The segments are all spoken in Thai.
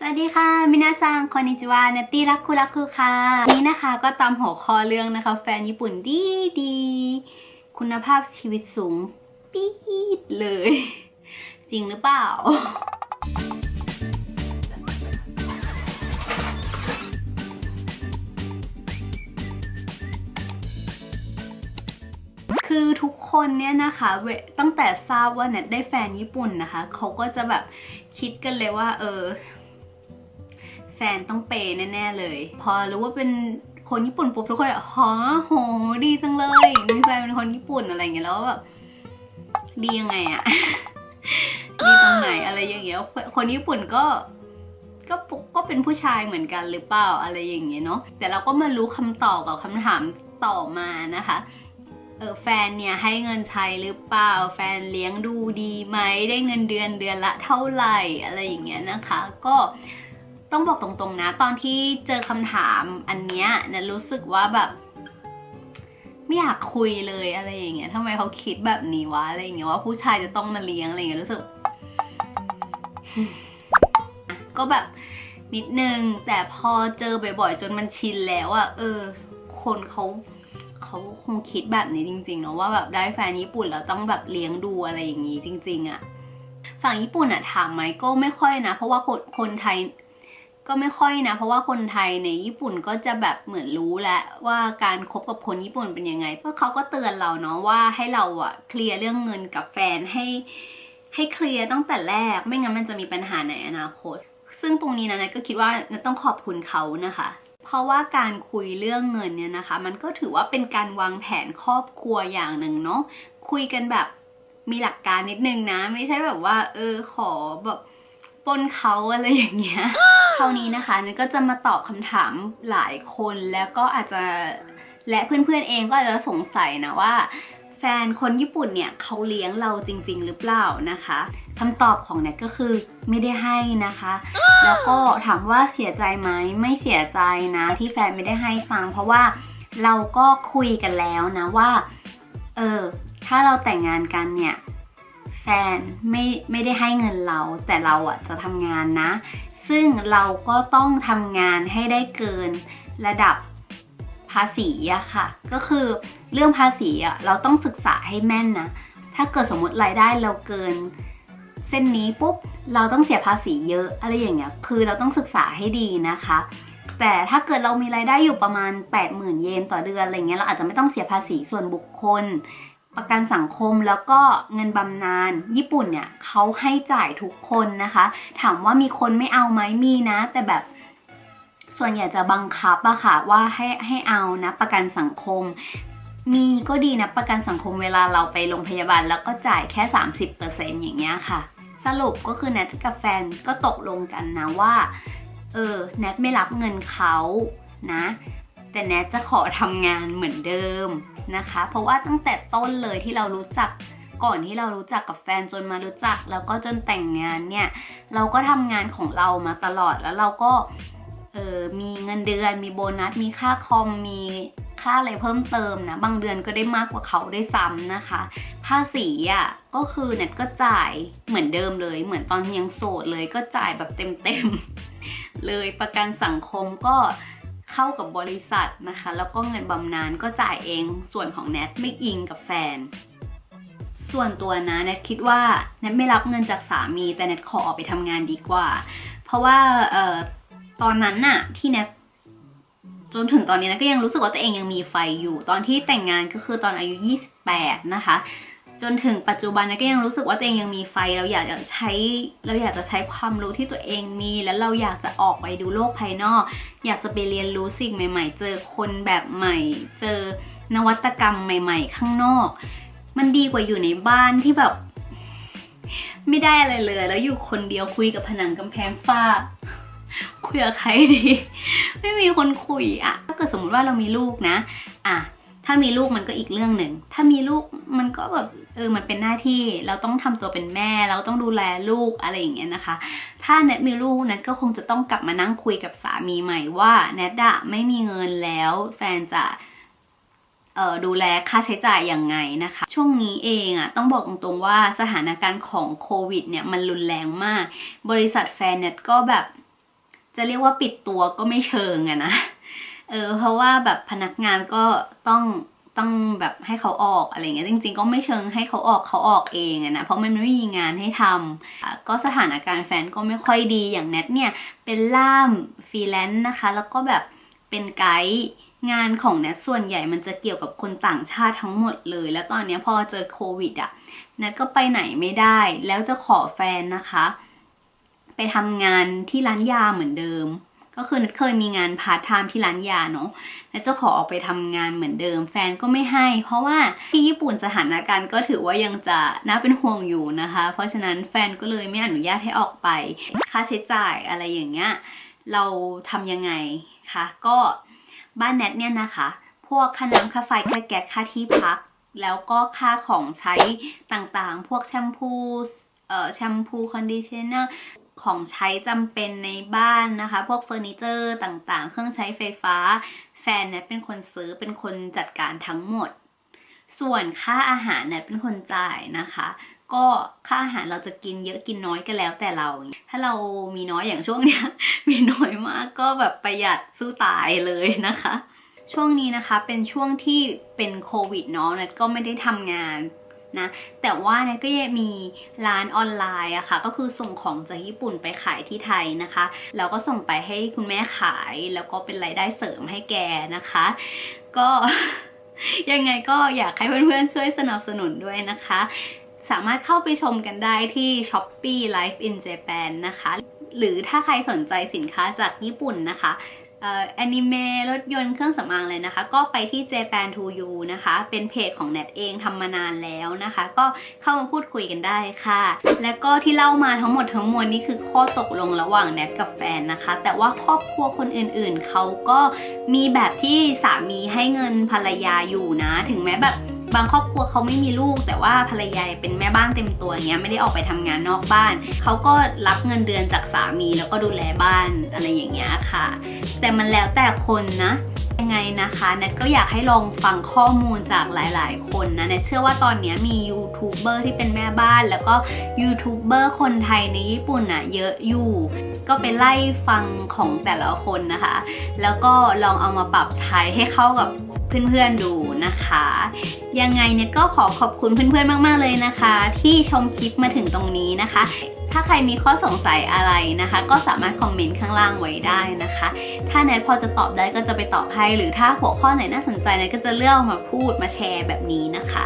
สวัสดีค่ะมินาซังคอนิจิวาเนตตี้รักคุรักคุค่ะวันนี้นะคะก็ตามหัวข้อเรื่องนะคะ แฟนญี่ปุ่นดีดี คุณภาพชีวิตสูงปี๊ดเลย จริงหรือเปล่า คือทุกคนเนี่ยนะคะเวตั้งแต่ทราบว่าเน็ตได้แฟนญี่ปุ่นนะคะ เขาก็จะแบบคิดกันเลยว่า เออ แฟนต้องเปย์แน่ ๆ เลย พอรู้ว่าเป็นคนญี่ปุ่นปุ๊บทุกคนเลยฮะโหดีจังเลย มีแฟนเป็นคนญี่ปุ่นอะไรเงี้ยแล้วแบบดียังไงอะดีตรงไหนอะไรอย่างเงี้ย คนญี่ปุ่นก็ก็ก็เป็นผู้ชายเหมือนกันหรือเปล่าอะไรอย่างเงี้ยเนาะแต่เราก็มารู้คำตอบกับคำถามต่อมานะคะเออแฟนเนี่ยให้เงินใช้หรือเปล่า แฟนเลี้ยงดูดีไหมได้เงินเดือนเดือนละเท่าไหร่อะไรอย่างเงี้ยนะคะ ก็ ต้องบอกตรงๆนะ ตอนที่เจอคำถามอันเนี้ยนะรู้สึกว่าแบบ ไม่อยากคุยเลยอะไรอย่างเงี้ยทำไมเขาคิดแบบนี้วะอะไรอย่างเงี้ยว่าผู้ชายจะต้องมาเลี้ยงอะไรอย่างเงี้ยรู้สึก ก็แบบนิดนึง แต่พอเจอบ่อยๆ จนมันชินแล้วอะเออ คนเขาเขาคงคิดแบบนี้จริงๆเนาะว่าแบบได้แฟนญี่ปุ่นแล้วต้องแบบเลี้ยงดูอะไรอย่างนี้จริง ๆอะฝั่งญี่ปุ่นอะถามไหมก็ไม่ค่อยนะ เพราะว่าคนคนไทย ก็ไม่ค่อยนะ เพราะว่าคนไทยในญี่ปุ่นก็จะแบบเหมือนรู้แล้วว่าการคบกับคนญี่ปุ่นเป็นยังไง เพราะเขาก็เตือนเราเนาะว่าให้เราอะเคลียร์เรื่องเงินกับแฟนให้ ให้เคลียร์ตั้งแต่แรก ไม่งั้นมันจะมีปัญหาในอนาคต ซึ่งตรงนี้นะนะก็คิดว่านะต้องขอบคุณเขานะคะ เพราะว่าการคุยเรื่องเงินเนี่ยนะคะ มันก็ถือว่าเป็นการวางแผนครอบครัวอย่างหนึ่งเนาะคุยกันแบบมีหลักการนิดนึงนะ ไม่ใช่แบบว่า เออขอแบบ ปล้นเขาอะไรอย่างเงี้ยคราวนี้นะคะนันก็จะมาตอบคำถามหลายคนแล้วก็อาจจะและเพื่อนๆเองก็อาจจะสงสัยนะว่า แฟนคนญี่ปุ่นเนี่ยเขาเลี้ยงเราจริง ๆ หรือเปล่านะคะคำตอบของแนทก็คือไม่ได้ให้นะคะ แล้วก็ถามว่าเสียใจไหมไม่เสียใจนะ ที่แฟนไม่ได้ให้ฟัง เพราะว่าเราก็คุยกันแล้วนะว่าเออถ้าเราแต่งงานกันเนี่ยแฟนไม่ไม่ได้ให้เงินเรา แต่เราอะจะทำงานนะ ซึ่งเราก็ต้องทำงานให้ได้เกินระดับภาษีอะค่ะ ก็คือเรื่องภาษีอะเราต้องศึกษาให้แม่นนะ ถ้าเกิดสมมติรายได้เราเกิน เส้นนี้ปุ๊บเราต้องเสียภาษีเยอะอะไรอย่างเงี้ย คือเราต้องศึกษาให้ดีนะคะ แต่ถ้าเกิดเรามีรายได้อยู่ประมาณ 80,000 เยนต่อเดือนอะไรเงี้ยเราอาจจะไม่ต้องเสียภาษีส่วนบุคคล ประกันสังคมแล้วก็เงินบำนาญญี่ปุ่นเนี่ยเขาให้จ่ายทุกคนนะคะ ถามว่ามีคนไม่เอาไหมมีนะ แต่แบบส่วนใหญ่จะบังคับอะค่ะว่าให้ให้เอานะประกันสังคม มีก็ดีนะประกันสังคมเวลาเราไปโรงพยาบาล แล้วก็จ่ายแค่ 30%อย่างเงี้ยค่ะ สรุปก็คือแนทกับแฟนก็ตกลงกันนะว่าเออแนทไม่รับเงินเขานะ แต่แนทจะขอทำงานเหมือนเดิมนะคะ เพราะว่าตั้งแต่ต้นเลยที่เรารู้จักก่อนที่เรารู้จักกับแฟนจนมารู้จัก แล้วก็จนแต่งงานเนี่ย เราก็ทำงานของเรามาตลอดแล้วเราก็เออมีเงินเดือน มีโบนัส มีค่าคอม มีค่าอะไรเพิ่มเติมนะ บางเดือนก็ได้มากกว่าเขาได้ซ้ำนะคะ ภาษีอะก็คือเน็ตก็จ่ายเหมือนเดิมเลย เหมือนตอนยังโสดเลยก็จ่ายแบบเต็มๆเลยประกันสังคมก็ เข้ากับบริษัทนะคะ แล้วก็เงินบำนาญก็จ่ายเอง ส่วนของแนทไม่อิงกับแฟน ส่วนตัวนะแนทคิดว่าแนทไม่รับเงินจากสามี แต่แนทขอออกไปทำงานดีกว่า เพราะว่าออตอนนั้นน่ะที่แนทจนถึงตอนนี้นะก็ยังรู้สึกว่าตัวเองยังมีไฟอยู่ ตอนที่แต่งงานก็คือตอนอายุ 28 นะคะ จนถึงปัจจุบันนะก็ยังรู้สึกว่าตัวเองยังมีไฟเราอยากจะใช้เราอยากจะใช้ความรู้ที่ตัวเองมี แล้วเราอยากจะออกไปดูโลกภายนอก อยากจะไปเรียนรู้สิ่งใหม่ ๆ เจอคนแบบใหม่ เจอนวัตกรรมใหม่ ๆ ข้างนอก มันดีกว่าอยู่ในบ้านที่แบบ ไม่ได้อะไรเลย แล้วอยู่คนเดียวคุยกับผนังกำแพงฝ้าคุยกับใครดี ไม่มีคนคุยอะถ้าเกิดสมมติว่าเรามีลูกนะ อะ ถ้ามีลูกมันก็อีกเรื่องหนึ่ง ถ้ามีลูกมันก็แบบเออมันเป็นหน้าที่เราต้องทำตัวเป็นแม่ เราต้องดูแลลูกอะไรอย่างเงี้ยนะคะ ถ้าแนทมีลูกแนทก็คงจะต้องกลับมานั่งคุยกับสามีใหม่ว่าแนทอะไม่มีเงินแล้ว แฟนจะเออดูแลค่าใช้จ่ายยังไงนะคะ ช่วงนี้เองอะต้องบอกตรงๆว่าสถานการณ์ของโควิดเนี่ยมันรุนแรงมาก บริษัทแฟนเน็ตก็แบบ จะเรียกว่าปิดตัวก็ไม่เชิงอะนะ เออเพราะว่าแบบพนักงานก็ต้องต้องแบบให้เขาออกอะไรเงี้ยจริงๆ ก็ไม่เชิงให้เขาออกเขาออกเองอะนะเพราะมันไม่มีงานให้ทำก็สถานการณ์แฟนก็ไม่ค่อยดีอย่างแนทเนี่ยเป็นล่ามฟรีแลนซ์นะคะ แล้วก็แบบเป็นไกด์งานของแนทส่วนใหญ่มันจะเกี่ยวกับคนต่างชาติทั้งหมดเลย แล้วตอนนี้พอเจอโควิดอะแนทก็ไปไหนไม่ได้ แล้วจะขอแฟนนะคะ ไปทำงานที่ร้านยาเหมือนเดิม ก็คือนัทเคยมีงานพาร์ทไทม์ที่ร้านยาเนาะนัทจะขอออกไปทำงานเหมือนเดิม แฟนก็ไม่ให้ เพราะว่าที่ญี่ปุ่นสถานการณ์ก็ถือว่ายังจะน่าเป็นห่วงอยู่นะคะ เพราะฉะนั้นแฟนก็เลยไม่อนุญาตให้ออกไป ค่าใช้จ่ายอะไรอย่างเงี้ยเราทำยังไงคะก็บ้านแนทเนี่ยนะคะ พวกค่าน้ำค่าไฟค่าแก๊สค่าที่พัก แล้วก็ค่าของใช้ต่างๆ พวกแชมพูเอ่อแชมพูคอนดิชเนอร์ ของใช้จำเป็นในบ้านนะคะ พวกเฟอร์นิเจอร์ต่างๆ เครื่องใช้ไฟฟ้า แฟนแนทเป็นคนซื้อเป็นคนจัดการทั้งหมด ส่วนค่าอาหารแนทเป็นคนจ่ายนะคะ ก็ค่าอาหารเราจะกินเยอะกินน้อยก็แล้วแต่เรา ถ้าเรามีน้อยอย่างช่วงเนี้ย มีน้อยมากก็แบบประหยัดสู้ตายเลยนะคะ ช่วงนี้นะคะเป็นช่วงที่เป็นโควิดเนาะนัทก็ไม่ได้ทำงาน นะ แต่ว่านัทก็ยังมีร้านออนไลน์อะค่ะ ก็คือส่งของจากญี่ปุ่นไปขายที่ไทยนะคะ แล้วก็ส่งไปให้คุณแม่ขาย แล้วก็เป็นรายได้เสริมให้แกนะคะ ก็ยังไงก็อยากให้เพื่อนๆช่วยสนับสนุนด้วยนะคะ สามารถเข้าไปชมกันได้ที่ Shopee Life in Japan นะคะ หรือถ้าใครสนใจสินค้าจากญี่ปุ่นนะคะ แอนิเมะรถยนต์เครื่องสำอางเลยนะคะ ก็ไปที่ Japan to You นะคะ เป็นเพจของแนทเองทำมานานแล้วนะคะ ก็เข้ามาพูดคุยกันได้ค่ะ แล้วก็ที่เล่ามาทั้งหมดทั้งมวลนี่คือข้อตกลงระหว่างแนทกับแฟนนะคะ แต่ว่าครอบครัวคนอื่นๆ เขาก็มีแบบที่สามีให้เงินภรรยาอยู่นะ ถึงแม้แบบ บางครอบครัวเขาไม่มีลูก แต่ว่าภรรยาเป็นแม่บ้านเต็มตัวเงี้ยไม่ได้ออกไปทำงานนอกบ้าน เขาก็รับเงินเดือนจากสามีแล้วก็ดูแลบ้านอะไรอย่างเงี้ยค่ะ แต่มันแล้วแต่คนนะยังไงนะคะแนทก็อยากให้ลองฟังข้อมูลจากหลาย ๆ คนนะแนทเชื่อว่าตอนนี้มียูทูบเบอร์ที่เป็นแม่บ้าน แล้วก็ยูทูบเบอร์คนไทยในญี่ปุ่นน่ะเยอะอยู่ ก็ไปไล่ฟังของแต่ละคนนะคะ แล้วก็ลองเอามาปรับใช้ให้เข้ากับ เพื่อนๆดูนะคะ ยังไงเนี่ยก็ขอขอบคุณเพื่อนๆมาก ๆเลยนะคะ ที่ชมคลิปมาถึงตรงนี้นะคะ ถ้าใครมีข้อสงสัยอะไรนะคะ ก็สามารถคอมเมนต์ข้างล่างไว้ได้นะคะ ถ้าแนทพอจะตอบได้ก็จะไปตอบให้ หรือถ้าหัวข้อไหนน่าสนใจแนทก็จะเลือกมาพูดมาแชร์แบบนี้นะคะ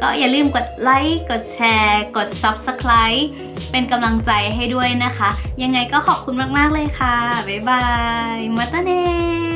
ก็อย่าลืมกดไลค์กดแชร์ กด Subscribe เป็นกำลังใจให้ด้วยนะคะ ยังไงก็ขอบคุณมากๆเลยค่ะบ๊ายบายมาตาเน